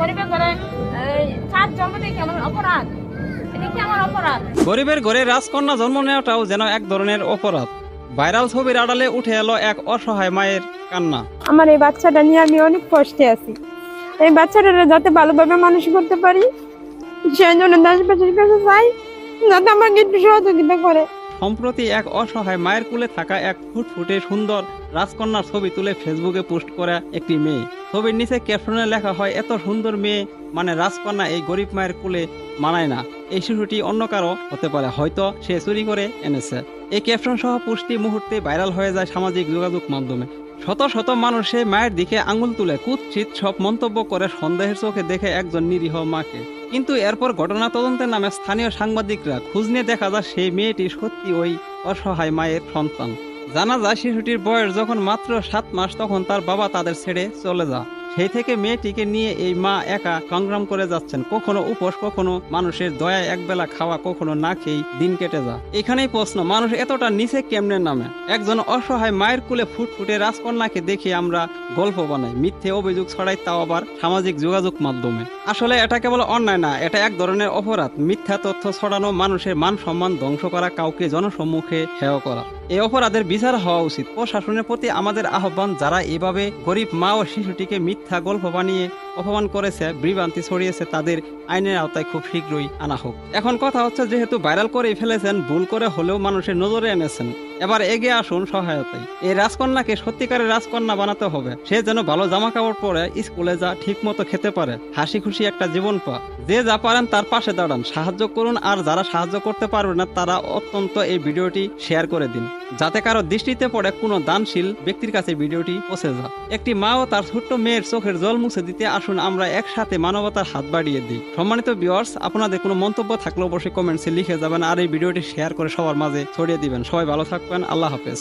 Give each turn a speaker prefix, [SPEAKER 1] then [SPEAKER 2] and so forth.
[SPEAKER 1] গরিবের ঘরে এই, চার জন্ম দিয়ে অপরাধ? এটা কি আমার অপরাধ?
[SPEAKER 2] গরিবের ঘরে রাজকন্যা জন্ম নেওয়াটাও যেন এক ধরনের অপরাধ। ভাইরাল ছবির আড়ালে উঠে এলো এক অসহায় মায়ের কান্না।
[SPEAKER 3] আমার এই বাচ্চাটা নিয়ে আমি অনেক কষ্টে আছি। এই বাচ্চাটা যাতে ভালোভাবে মানুষ করতে পারি সেই জন্য দেশবাসীর কাছে চাই যাতে আমাকে একটু সহযোগিতা করে।
[SPEAKER 2] সম্প্রতি এক অসহায় মায়ের কুলে থাকা এক ফুটফুটে সুন্দর রাজকন্যার ছবি তুলে ফেসবুকে পোস্ট করা একটি মেয়ে। ছবির নিচে ক্যাপশনে লেখা হয়, এত সুন্দর মেয়ে মানে রাজকন্যা এই গরিব মায়ের কুলে মানায় না। এই শিশুটি অন্য কারও হতে পারে, হয়তো সে চুরি করে এনেছে। এই ক্যাপশন সহ পুষ্টি মুহূর্তে ভাইরাল হয়ে যায় সামাজিক যোগাযোগ মাধ্যমে। শত শত মানুষ মায়ের দিকে আঙুল তুলে কুৎসিত সব মন্তব্য করে সন্দেহের চোখে দেখে একজন নিরীহ মাকে। কিন্তু এরপর ঘটনা তদন্তের নামে স্থানীয় সাংবাদিকরা খোঁজ নিয়ে দেখা যায় সেই মেয়েটি সত্যি ওই অসহায় মায়ের সন্তান। জানা যায় শিশুটির বয়স যখন মাত্র সাত মাস, তখন তার বাবা তাদের ছেড়ে চলে যায়। সেই থেকে মেয়েটিকে নিয়ে এই মা একা সংগ্রাম করে যাচ্ছেন। কখনো উপোস, কখনো মানুষের দয়া একবেলা খাওয়া, কখনো না খেয়েই দিন কেটে যায়। এখানেই প্রশ্ন, মানুষ এতটা নিচে কেমনে নামে? একজন অসহায় মায়ের কুলে ফুটফুটে রাজকন্যাকে দেখে আমরা গল্প বানাই, মিথ্যে অভিযোগ ছড়াই তাও আবার সামাজিক যোগাযোগ মাধ্যমে। আসলে এটা কেবল অন্যায় না, এটা এক ধরনের অপরাধ। মিথ্যা তথ্য ছড়ানো মানুষের মান সম্মান ধ্বংস করা, কাউকে জনসম্মুখে হেয় করা। এই অপরাধের বিচার হওয়া উচিত। প্রশাসনের প্রতি আমাদের আহ্বান, যারা এভাবে গরিব মা ও শিশুটিকে মিথ্যা গল্প বানিয়ে অপমান করেছে, বিভ্রান্তি ছড়িয়েছে তাদের আইনের আওতায় খুব শীঘ্রই আনা হোক। এখন কথা হচ্ছে, যেহেতু ভাইরাল করে ফেলেছেন, ভুল করে হলেও মানুষের নজরে এনেছেন। এবার এগিয়ে আসুন সহায়তায়। এই রাজকন্যাকে সত্যিকারের রাজকন্যা বানাতে হবে। সে যেন ভালো জামা কাপড় পরে স্কুলে যা ঠিক মতো খেতে পারে। হাসি খুশি একটা জীবন পা যে যা পারেন তার পাশে দাঁড়ান। সাহায্য করুন, আর যারা সাহায্য করতে পারবে না, তারা অত্যন্ত এই ভিডিওটি শেয়ার করে দিন। যাতে কারও দৃষ্টিতে পড়ে কোনো দানশীল ব্যক্তির কাছে ভিডিওটি পৌঁছে যায়। একটি মা ও তার ছোট্ট মেয়ের চোখের জল মুছে দিতে আসুন। আমরা একসাথে মানবতার হাত বাড়িয়ে দিই। সম্মানিত ভিউয়ার্স আপনাদের কোনো মন্তব্য থাকলে অবশ্যই কমেন্টসে লিখে যাবেন, আর এই ভিডিওটি শেয়ার করে সবার মাঝে ছড়িয়ে দিবেন। সবাই ভালো থাকবেন। আল্লাহ হাফেজ।